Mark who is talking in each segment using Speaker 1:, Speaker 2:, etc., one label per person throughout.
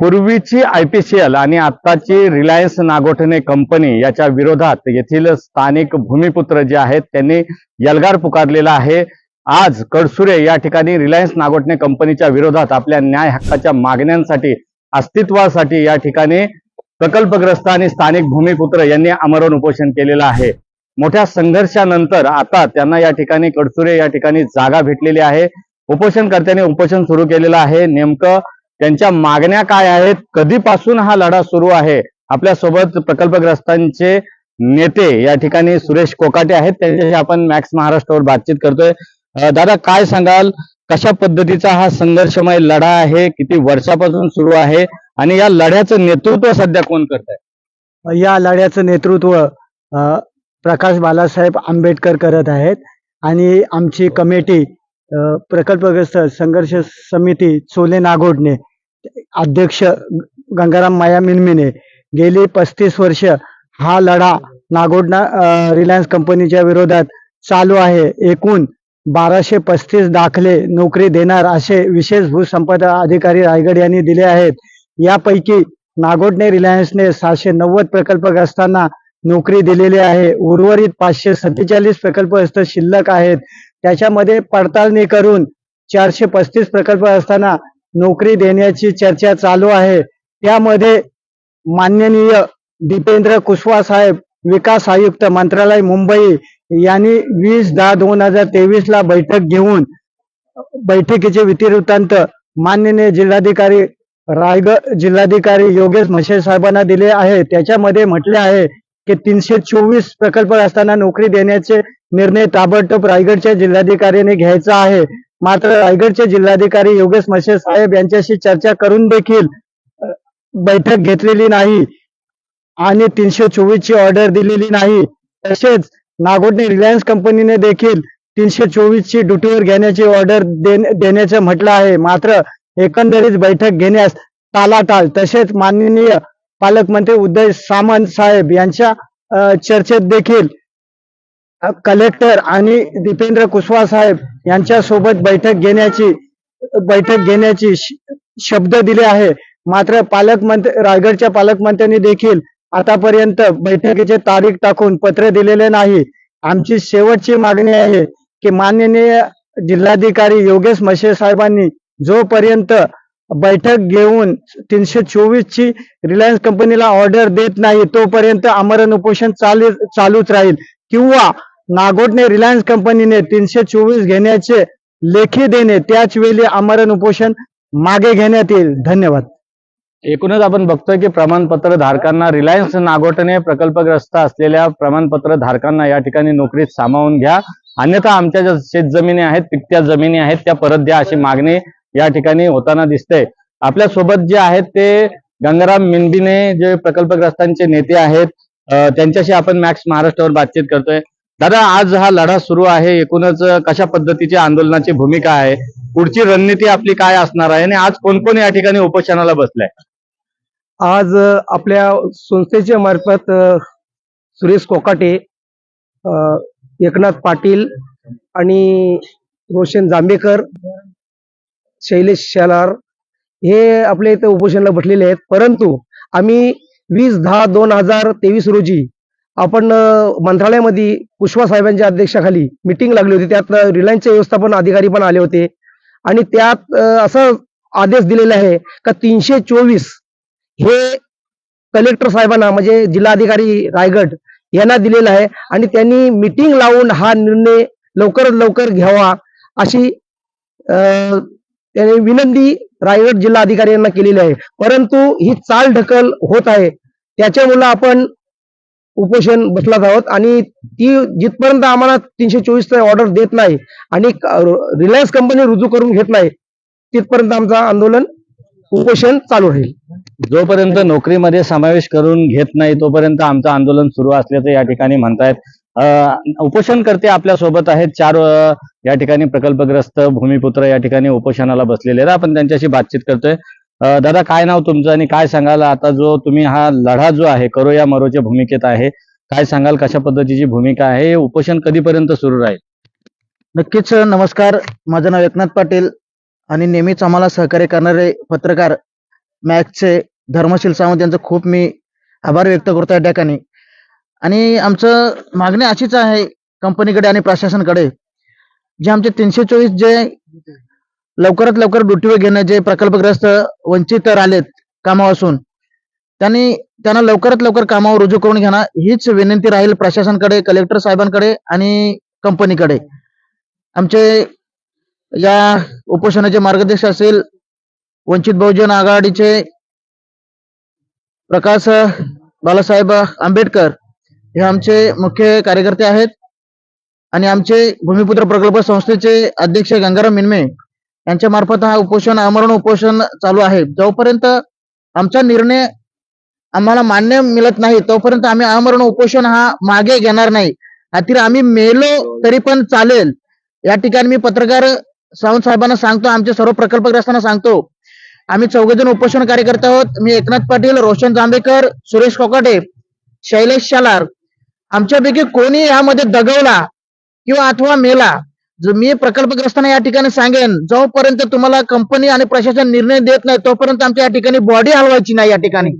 Speaker 1: पूर्वीची आयपीसीएल आणि आत्ताची रिलायन्स नागोठणे कंपनी याच्या विरोधात येथील स्थानिक भूमिपुत्र जे आहेत त्यांनी यलगार पुकारलेला आहे. आज कडसुरे या ठिकाणी रिलायन्स नागोठणे कंपनीच्या विरोधात आपल्या न्याय हक्काच्या मागण्यांसाठी अस्तित्वासाठी या ठिकाणी प्रकल्पग्रस्त आणि स्थानिक भूमिपुत्र यांनी आमरण उपोषण केलेलं आहे. मोठ्या संघर्षानंतर आता त्यांना या ठिकाणी कडसुरे या ठिकाणी जागा भेटलेली आहे. उपोषणकर्त्यांनी उपोषण सुरू केलेलं आहे. नेमकं त्यांच्या मागण्या काय आहेत? कधीपासून हा लढा सुरू आहे? आपल्यासोबत प्रकल्पग्रस्तांचे नेते या ठिकाणी सुरेश कोकाटे आहेत. त्यांच्याशी आपण मॅक्स महाराष्ट्रावर बातचीत करतोय. दादा काय सांगाल? कशा पद्धतीचा हा संघर्षमय लढा आहे? किती वर्षापासून सुरू आहे? आणि या लढ्याचं नेतृत्व सध्या कोण करत आहे
Speaker 2: या लढ्याचं नेतृत्व प्रकाश बालासाहेब आंबेडकर करत आहेत. आणि आमची कमिटी प्रकल्पग्रस्त संघर्ष समिती चोले नागोडणे अध्यक्ष गंगाराम माया मिनमिने गेली पस्तीस वर्ष हा लढा नागोडना रिलायन्स कंपनीच्या विरोधात चालू आहे. एकूण बाराशे पस्तीस दाखले नोकरी देणार असे विशेष भूसंपदा अधिकारी रायगड यांनी दिले आहेत. यापैकी नागोडने रिलायन्सने सहाशे नव्वद प्रकल्पग्रस्तांना नोकरी दिलेली आहे. उर्वरित पाचशे सत्तेचाळीस प्रकल्पग्रस्त शिल्लक आहेत. त्याच्यामध्ये पडताळणी करून चारशे पस्तीस प्रकल्पग्रस्तांना नोकरी देण्याची चर्चा चालू आहे. त्यामध्ये माननीय दीपेंद्र कुशवा साहेब विकास आयुक्त मंत्रालय मुंबई यांनी वीस दहा दोन हजार तेवीस ला बैठक घेऊन बैठकीचे विधिवृत्तांत माननीय जिल्हाधिकारी रायगड जिल्हाधिकारी योगेश म्हशे साहेबांना दिले आहे. त्याच्यामध्ये म्हटले आहे की तीनशे चोवीस प्रकल्प असताना नोकरी देण्याचे निर्णय ताबडतोब रायगडच्या जिल्हाधिकाऱ्यांनी घ्यायचा आहे. मात्र रायगडचे जिल्हाधिकारी योगेश म्हशे साहेब यांच्याशी चर्चा करून देखील बैठक घेतलेली नाही आणि तीनशे चोवीस ची ऑर्डर दिलेली नाही. तसेच नागोडने रिलायन्स कंपनीने देखील तीनशे चोवीस ची ड्युटीवर घेण्याची ऑर्डर देण्याचं म्हटलं आहे. मात्र एकंदरीत बैठक घेण्यास टाळाटाळ तसेच माननीय पालकमंत्री उदय सामंत साहेब यांच्या चर्चेत देखील कलेक्टर आणि दीपेंद्र कुशवा साहेब यांच्यासोबत बैठक घेण्याची बैठक घेण्याची श- शब्द दिले आहे. मात्र पालकमंत्री रायगडच्या पालकमंत्र्यांनी देखील आतापर्यंत बैठकीचे तारीख टाकून पत्र दिलेले नाही. आमची शेवटची मागणी आहे की माननीय जिल्हाधिकारी योगेश म्हशे साहेबांनी जोपर्यंत बैठक घेऊन तीनशे चोवीस ची रिलायन्स कंपनीला ऑर्डर देत नाही तोपर्यंत आमरण उपोषण चालू चालूच राहील. किंवा नागोटने रिलायन्स कंपनीने तीनशे चोवीस घेण्याचे लेखी देणे त्याच वेळी आमरण उपोषण मागे घेण्यात येईल. धन्यवाद.
Speaker 1: एकूणच आपण बघतोय की प्रमाणपत्र धारकांना रिलायन्स नागोटने प्रकल्पग्रस्त असलेल्या प्रमाणपत्र धारकांना या ठिकाणी नोकरीत सामावून घ्या. अन्यथा आमच्या ज्या शेतजमिनी आहेत पिकत्या जमिनी आहेत त्या परत द्या अशी मागणी या ठिकाणी होताना दिसते आपल्यासोबत जे आहेत ते गंगाराम मिनबिने जे प्रकल्पग्रस्तांचे नेते आहेत त्यांच्याशी आपण मॅक्स महाराष्ट्रावर बातचीत करतोय. दादा आज हा लढा सुरू आहे. एकूणच कशा पद्धतीची आंदोलनाची भूमिका आहे? पुढची रणनीती आपली काय असणार आहे? आणि आज कोण कोण या ठिकाणी उपोषणाला बसलाय?
Speaker 2: आज आपल्या संस्थेच्या मार्फत सुरेश कोकाटे एकनाथ पाटील आणि रोशन जांभेकर शैलेश शेलार हे आपल्या इथे उपोषणाला बसलेले आहेत. परंतु आम्ही वीस दहा दोन हजार तेवीस रोजी आपण मंत्रालयामध्ये कुशवा साहेबांच्या अध्यक्षाखाली मिटिंग लागली होती. त्यात रिलायन्सचे व्यवस्थापन अधिकारी पण आले होते. आणि त्यात असा आदेश दिलेला आहे का तीनशे चोवीस हे कलेक्टर साहेबांना म्हणजे जिल्हाधिकारी रायगड यांना दिलेला आहे. आणि त्यांनी मिटिंग लावून हा निर्णय लवकरात लवकर घ्यावा अशी त्याने त्यांनी विनंती रायगड जिल्हाधिकारी यांना केलेली आहे. परंतु ही चाल ढकल होत आहे. त्याच्यामुळं आपण उपोषण बसलात आहोत आणि ती जिथपर्यंत आम्हाला तीनशे चोवीस ऑर्डर देत नाही आणि रिलायन्स कंपनी रुजू करून घेत नाही तिथपर्यंत आमचं आंदोलन उपोषण चालू राहील.
Speaker 1: जोपर्यंत नोकरीमध्ये समावेश करून घेत नाही तोपर्यंत आमचं आंदोलन सुरू असल्याचं या ठिकाणी म्हणतायत. उपोषण उपोषणकर्ते आपल्यासोबत आहेत चार या ठिकाणी प्रकल्पग्रस्त भूमिपुत्र या ठिकाणी उपोषणाला बसलेले आहेत. आपण त्यांच्याशी बातचीत करतोय. दादा काय नाव तुमचं आणि काय सांगाल? आता जो तुम्ही हा लढा जो आहे करो या मरोच्या भूमिकेत आहे काय सांगाल? कशा पद्धतीची भूमिका आहे? उपोषण कधीपर्यंत सुरू राहील?
Speaker 2: नक्कीच नमस्कार. माझं नाव एकनाथ पाटील आणि नेहमीच आम्हाला सहकार्य करणारे पत्रकार
Speaker 3: मॅक्सचे धर्मशील सावंत यांचं खूप मी आभार व्यक्त करतो या ठिकाणी. आणि आमचं मागणी अशीच आहे कंपनीकडे आणि प्रशासनकडे जे आमचे तीनशे चोवीस जे लवकरात लवकर ड्युटीवर घेणं जे प्रकल्पग्रस्त वंचित राहिलेत कामापासून त्यांनी त्यांना लवकरात लवकर कामावर रुजू करून घेणं हीच विनंती राहील प्रशासनाकडे कलेक्टर साहेबांकडे आणि कंपनीकडे. आमचे या उपोषणाचे मार्गदर्शक असेल वंचित बहुजन आघाडीचे प्रकाश बालासाहेब आंबेडकर. हे आमचे मुख्य कार्यकर्ते आहेत. आणि आमचे भूमिपुत्र प्रकल्प संस्थेचे अध्यक्ष गंगाराम मिनमे यांच्या मार्फत हा उपोषण आमरण उपोषण चालू आहे. जोपर्यंत आमचा निर्णय आम्हाला मान्य मिळत नाही तोपर्यंत आम्ही आमरण उपोषण हा मागे घेणार नाही. आतील आम्ही मेलो तरी पण चालेल. या ठिकाणी मी पत्रकार सावंत साहेबांना सांगतो आमच्या सर्व प्रकल्पग्रस्तांना सांगतो. आम्ही चौघजण उपोषण कार्यकर्ते आहोत. मी एकनाथ पाटील रोशन जांभेकर सुरेश कोकाटे शैलेश शालार. आमच्यापैकी कोणी यामध्ये दगवला किंवा अथवा मेला? जो मी प्रकल्पग्रस्तांना या ठिकाणी सांगेन जोपर्यंत तुम्हाला कंपनी आणि प्रशासन निर्णय देत नाही तोपर्यंत आमच्या या ठिकाणी बॉडी हलवायची नाही या ठिकाणी.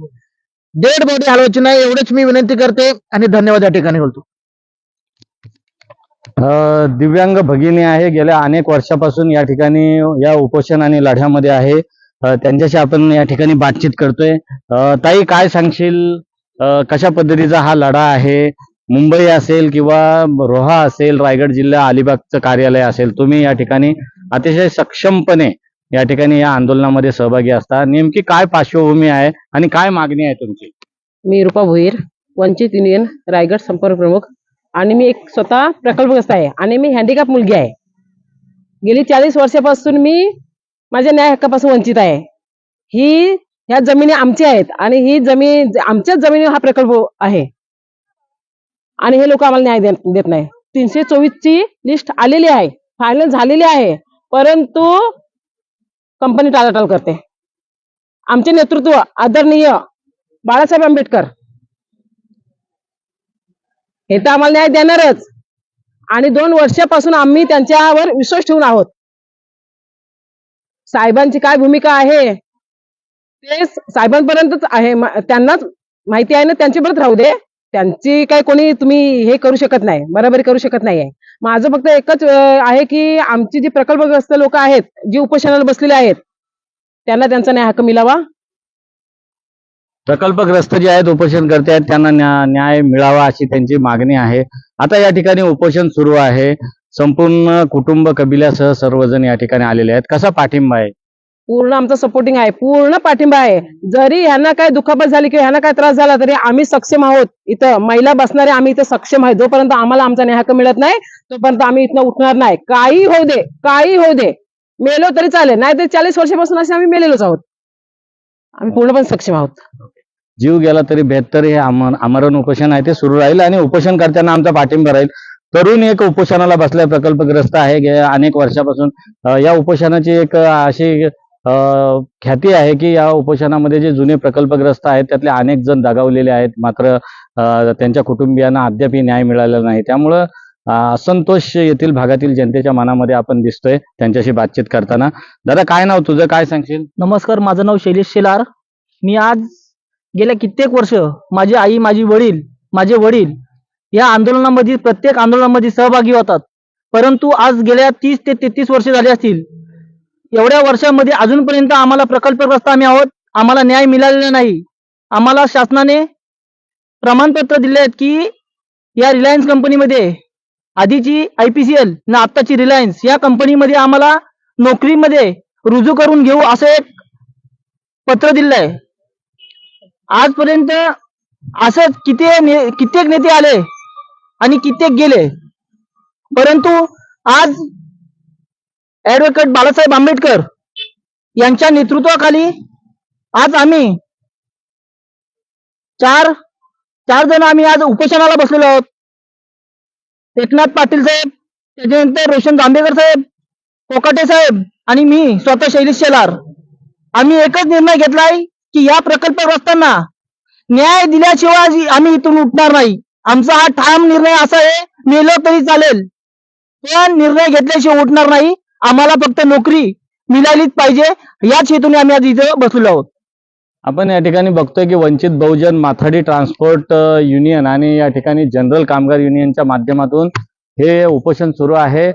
Speaker 3: डेड बॉडी हलवायची नाही एवढेच मी विनंती करते आणि धन्यवाद या ठिकाणी बोलतो.
Speaker 1: दिव्यांग भगिनी आहे गेल्या अनेक वर्षापासून या ठिकाणी या उपोषण आणि लढ्यामध्ये आहे. त्यांच्याशी आपण या ठिकाणी बातचीत करतोय. ताई काय सांगशील? कशा पद्धतीचा हा लढा आहे? मुंबई असेल किंवा रोहा असेल रायगड जिल्हा अलिबागचं कार्यालय असेल तुम्ही या ठिकाणी अतिशय सक्षमपणे या ठिकाणी या आंदोलनामध्ये सहभागी असता. नेमकी काय पार्श्वभूमी आहे आणि काय मागणी आहे तुमची?
Speaker 4: मी रुपा भोईर वंचित युनियन रायगड संपर्क प्रमुख आणि मी एक स्वतः प्रकल्पग्रस्त आहे आणि मी हँडिकॅप मुलगी आहे. गेली चाळीस वर्षापासून मी माझ्या न्याय हक्कापासून वंचित आहे. ही ह्या जमिनी आमच्या आहेत आणि ही जमीन आमच्याच जमिनीवर हा प्रकल्प आहे. आणि हे लोक आम्हाला न्याय देत नाही. तीनशे चोवीस ची लिस्ट आलेली आहे. फायनल झालेली आहे. परंतु कंपनी टाळाटाळ करते. आमचे नेतृत्व आदरणीय बाळासाहेब आंबेडकर. हे तर आम्हाला न्याय देणारच. आणि दोन वर्षापासून आम्ही त्यांच्यावर विश्वास ठेवून आहोत. साहेबांची काय भूमिका आहे? ते साहेबांपर्यंतच आहे. त्यांनाच माहिती आहे ना त्यांच्यापर्यंत राहू दे. त्यांची काय कोणी तुम्ही हे करू शकत नाही बराबरी करू शकत नाही माझं फक्त एकच आहे की आमची जी प्रकल्पग्रस्त लोक आहेत जी उपोषणाला बसलेले आहेत त्यांना त्यांचा न्याय हक्क मिळावा.
Speaker 1: प्रकल्पग्रस्त जे आहेत उपोषण करते आहेत त्यांना न्याय मिळावा अशी त्यांची मागणी आहे. आता या ठिकाणी उपोषण सुरू आहे. संपूर्ण कुटुंब कबिल्यासह सर्वजण या ठिकाणी आलेले आहेत. कसा पाठिंबा आहे?
Speaker 4: पूर्ण आमचा सपोर्टिंग आहे. पूर्ण पाठिंबा आहे. जरी ह्यांना काय दुखापत झाली किंवा ह्यांना काय त्रास झाला तरी आम्ही सक्षम आहोत. इथं महिला बसणारे आम्ही इथं सक्षम आहे. जोपर्यंत आम्हाला आमचा नेहक मिळत नाही तोपर्यंत आम्ही इथनं उठणार नाही. काही होऊ दे काही होऊ दे. मेलो तरी चालेल. नाही तर चाळीस वर्षापासून असे आम्ही मेलेलोच आहोत. आम्ही पूर्णपणे सक्षम आहोत.
Speaker 1: जीव गेला तरी बेहतर हे आमरण उपोषण आहे ते सुरू राहील आणि उपोषण करताना आमचा पाठिंबा राहील. तरुण एक उपोषणाला बसलाय प्रकल्पग्रस्त आहे. अनेक वर्षापासून या उपोषणाची एक अशी ख्याती आहे की या उपोषणामध्ये जे जुने प्रकल्पग्रस्त आहेत त्यातले अनेक जण दगावलेले आहेत. मात्र त्यांच्या कुटुंबियांना अद्यापही न्याय मिळालेला नाही. त्यामुळं असंतोष येथील भागातील जनतेच्या मनामध्ये आपण दिसतोय त्यांच्याशी बातचीत करताना. दादा काय नाव तुझं? काय सांगशील?
Speaker 5: नमस्कार माझं नाव शैलेश शेलार. मी आज गेल्या कित्येक वर्ष माझी आई माझी वडील माझे वडील या आंदोलनामध्ये प्रत्येक आंदोलनामध्ये सहभागी होतात. परंतु आज गेल्या तीस ते तेहतीस वर्ष झाली असतील एवढ्या वर्षामध्ये अजूनपर्यंत आम्हाला प्रकल्पग्रस्त आम्ही आहोत. आम्हाला न्याय मिळालेला नाही. आम्हाला शासनाने प्रमाणपत्र दिले आहेत की या रिलायन्स कंपनीमध्ये आधीची आय पी सी एल ना आत्ताची रिलायन्स या कंपनीमध्ये आम्हाला नोकरीमध्ये रुजू करून घेऊ असं एक पत्र दिलं आहे. आजपर्यंत असंच किती ने- कित्येक नेते आले आणि कित्येक गेले. परंतु आज ऍडव्होकेट बाळासाहेब आंबेडकर यांच्या नेतृत्वाखाली आज आम्ही चार चार जण आम्ही आज उपोषणाला बसलेलो आहोत. एकनाथ पाटील साहेब त्याच्यानंतर रोशन जांभेकर साहेब कोकाटे साहेब आणि मी स्वतः शैलेश शेलार. आम्ही एकच निर्णय घेतलाय की या प्रकल्पग्रस्तांना न्याय दिल्याशिवाय आम्ही इथून उठणार नाही. आमचा हा ठाम निर्णय असा आहे मेलो तरी चालेल. पण निर्णय घेतल्याशिवाय उठणार नाही. आम्हाला फक्त नोकरी मिळालीच पाहिजे. याच हेतूने आम्ही आज इथं बसलेलो आहोत.
Speaker 1: आपण या ठिकाणी बघतोय की वंचित बहुजन माथाडी ट्रान्सपोर्ट युनियन आणि या ठिकाणी जनरल कामगार युनियनच्या माध्यमातून हे उपोषण सुरू आहे.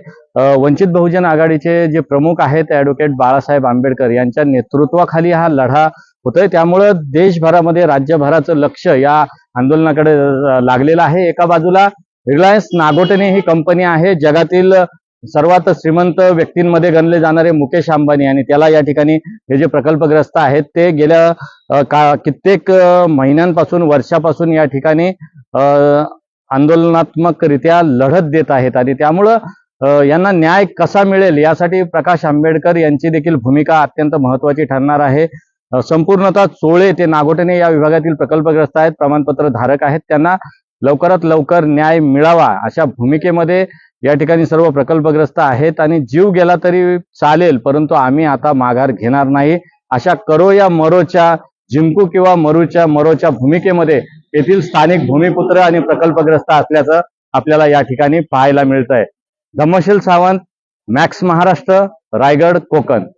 Speaker 1: वंचित बहुजन आघाडीचे जे प्रमुख आहेत ऍडव्होकेट बाळासाहेब आंबेडकर यांच्या नेतृत्वाखाली हा लढा होतोय. त्यामुळं देशभरामध्ये राज्यभराचं लक्ष या आंदोलनाकडे लागलेलं आहे. एका बाजूला रिलायन्स नागोटणे ही कंपनी आहे. जगातील सर्वात श्रीमंत व्यक्तींमध्ये गणले जाणारे मुकेश अंबानी आणि त्याला या ठिकाणी हे जे प्रकल्पग्रस्त आहेत ते गेल्या का कित्येक महिन्यांपासून वर्षापासून या ठिकाणी आंदोलनात्मकरित्या लढत देत आहेत आणि त्यामुळं यांना न्याय कसा मिळेल यासाठी प्रकाश आंबेडकर यांची देखील भूमिका अत्यंत महत्वाची ठरणार आहे. संपूर्णतः चोळे ते नागोटणे या विभागातील प्रकल्पग्रस्त आहेत प्रमाणपत्र धारक आहेत. त्यांना लवकरात लवकर न्याय मिळावा अशा भूमिकेमध्ये या ठिकाणी सर्व प्रकल्पग्रस्त आहेत आणि जीव गेला तरी चालेल परंतु आम्ही आता माघार घेणार नाही. अशा करो या मरोच्या जिंकू किंवा मरूच्या मरोच्या भूमिकेमध्ये येथील स्थानिक भूमिपुत्र आणि प्रकल्पग्रस्त असल्याचं आपल्याला या ठिकाणी पाहायला मिळत आहे धम्मशील सावंत मॅक्स महाराष्ट्र रायगड कोकण.